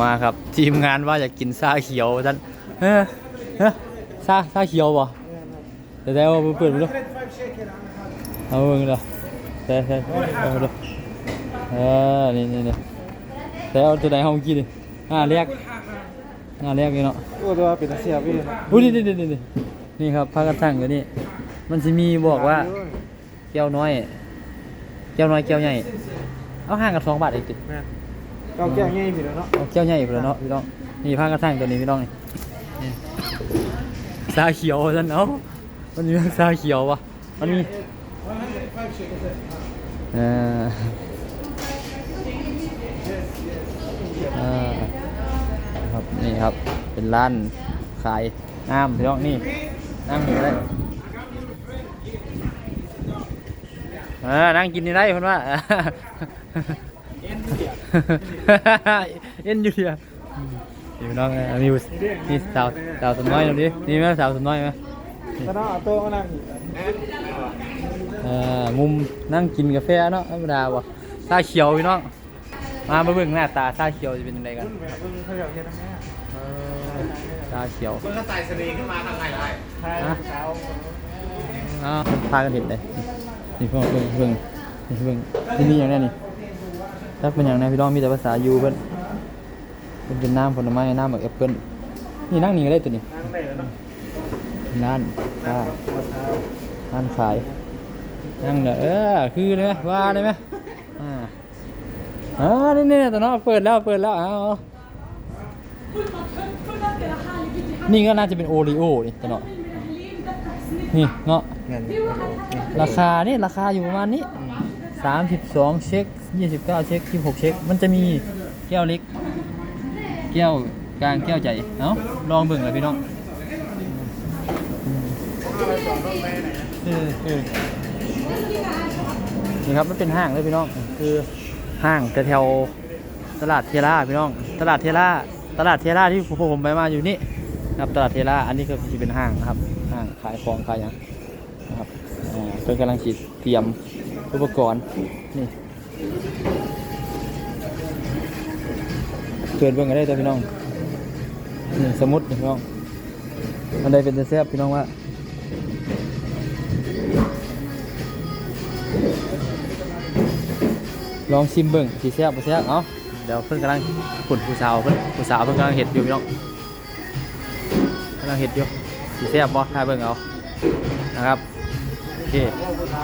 มาครับ ทีมงานว่าอยากกินชาเขียวท่านเฮ้ยเฮ้ยชาชาเขียวบ่แต่แต่ว่าเปิดมาดูเอาเบิ่งดูแต่แต่เอาดูเออนี่นี่นี่แต่เอาตัวไหนห้องกินดิอ่าเรียกอ่าเรียกนี่เนาะโอ้ตัวเป็นเสียพี่อุ้ยนี่นี่นี่นี่นี่ครับพากันสั่งอยู่นี่ มันจะมีบอกว่าแก้วน้อยแก้วน้อยแก้วใหญ่ เอาห่างกันสองบาทเองติแม่ เราแก้วง่ายพี่แล้วเนาะเอาแก้วใหญ่ไปแล้วเนาะพี่น้องนี่พากันสั่งตัวนี้พี่น้องนี่นี่ชาเขียวฉันเอ้ามันมีชาเขียววะมันมีเออเออครับนี่ครับเป็นร้านขายน้ำพี่น้องนี่นั่งอยู่ได้เออนั่งกินนี่ได้เพิ่นว่า เอ็นอยู่เดียวนี่พี่น้องเออมีนี่สาวสาวสาวน้อยตรงนี้นี่ไหมสาวสาวน้อยไหมแล้วน้องเอาโต๊ะมานั่งอยู่เอ่อมุมนั่งกินกาแฟเนาะธรรมดาบ่ชาเขียวพี่น้องมามาเบิ่งหน้าตาชาเขียวจะเป็นยังไงกันแบบเพิ่งเขาอยากเห็นแม่เออชาเขียวมันก็ใส่สลีขึ้นมาทางไงได้ทายเช้าอ้าวพากันเห็นเลยนี่เพิ่งเพิ่งเพิ่งนี่เพิ่งที่นี่อย่างนี้นี่ ถ้าเป็นอย่างนี้พี่น้องมีแต่ภาษายูเพิ่นเป็นเป็นน้ำผลไม้น้ำแบบแอปเปิ้ลนี่นั่งนี่ก็ได้ตัวนี้นั่งได้แล้วเนาะร้านค้าเช้าร้านขายนั่งเด้อเออคือเลยไหมว่าได้ไหมอ่าอ่านี่นี่ตัวน้องเปิดแล้วเปิดแล้วเอาเอานี่ก็น่าจะเป็นโอริโอนี่ตัวเนาะนี่เนาะเงินราคานี่ราคาอยู่ประมาณนี้สามสิบสองเช็ค ยี่สิบเก้าเช็คยี่หกเช็ค มันจะมีแก้วเล็ก แก้วกลางแก้วใหญ่เอ้าลองเบิ่งเลยพี่น้องนี่ครับมันเป็นห้างเลยพี่น้อง คือห้างแถวตลาดเทราพี่น้อง ตลาดเทราตลาดเทราที่ผมไปมาอยู่นี่ครับตลาดเทราอันนี้ก็จะเป็นห้างนะครับ ห้างขายของขายอย่างนะครับเพิ่นกำลังฉีดเตรียมอุปกรณ์นี่ เกิดเบิ่งกันได้ตัวพี่น้องนี่สมุดพี่น้องอันใดเป็นตะแซ่บพี่น้องว่าลองชิมเบิ่งสีแซ่บบ่แซ่บเอ้าเดี๋ยวเพิ่นกำลังขุนผู้สาวเพิ่นผู้สาวเพิ่นกำลังเห็ดอยู่พี่น้องกำลังเห็ดอยู่สีแซ่บบ่ถ้าเบิ่งเอานะครับโอเค